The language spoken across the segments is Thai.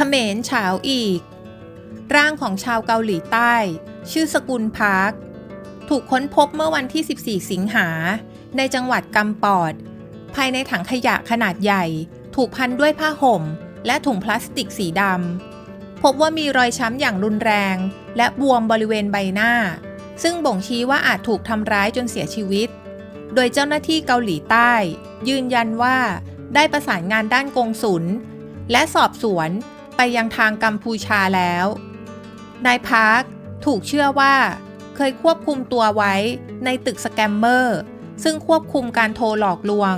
เขมรฉาวอีก ร่างของชาวเกาหลีใต้ ชื่อสกุลพาร์คถูกค้นพบเมื่อวันที่ 14 สิงหา ในจังหวัดกำปอด ภายในถังขยะขนาดใหญ่ ถูกพันด้วยผ้าห่ม และถุงพลาสติกสีดำ พบว่ามีรอยช้ำอย่างรุนแรง และบวมบริเวณใบหน้า ซึ่งบ่งชี้ว่าอาจถูกทำร้ายจนเสียชีวิต โดยเจ้าหน้าที่เกาหลีใต้ ยืนยันว่าได้ประสานงานด้านกงสุลและสอบสวน ไปยังทางกัมพูชาแล้ว นายพาร์คถูกเชื่อว่า เคยควบคุมตัวไว้ในตึกสแกมเมอร์ ซึ่งควบคุมการโทรหลอกลวง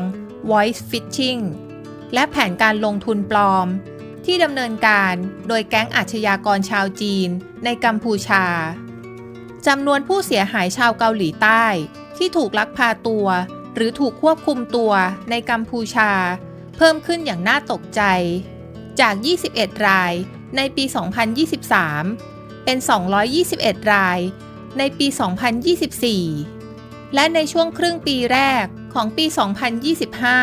voice phishing และแผนการลงทุนปลอม ที่ดำเนินการโดยแก๊งอาชญากรชาวจีนในกัมพูชาจำนวนผู้เสียหายชาวเกาหลีใต้ ที่ถูกลักพาตัว หรือถูกควบคุมตัวในกัมพูชา เพิ่มขึ้นอย่างน่าตกใจ จาก 21 รายในปี 2023 เป็น 221 รายในปี 2024 และในช่วงครึ่งปีแรกของปี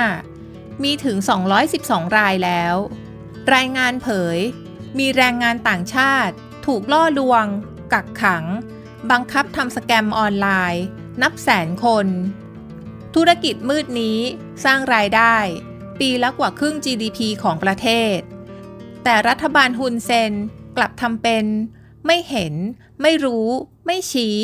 2025 มีถึง 212 รายแล้ว รายงานเผย มีแรงงานต่างชาติ ถูกล่อลวง กักขัง บังคับทำสแกมออนไลน์ นับแสนคน ธุรกิจมืดนี้สร้างรายได้ ปีละกว่าครึ่ง GDP ของประเทศ แต่รัฐบาลฮุนเซนกลับทำเป็น ไม่เห็น ไม่รู้ ไม่ชี้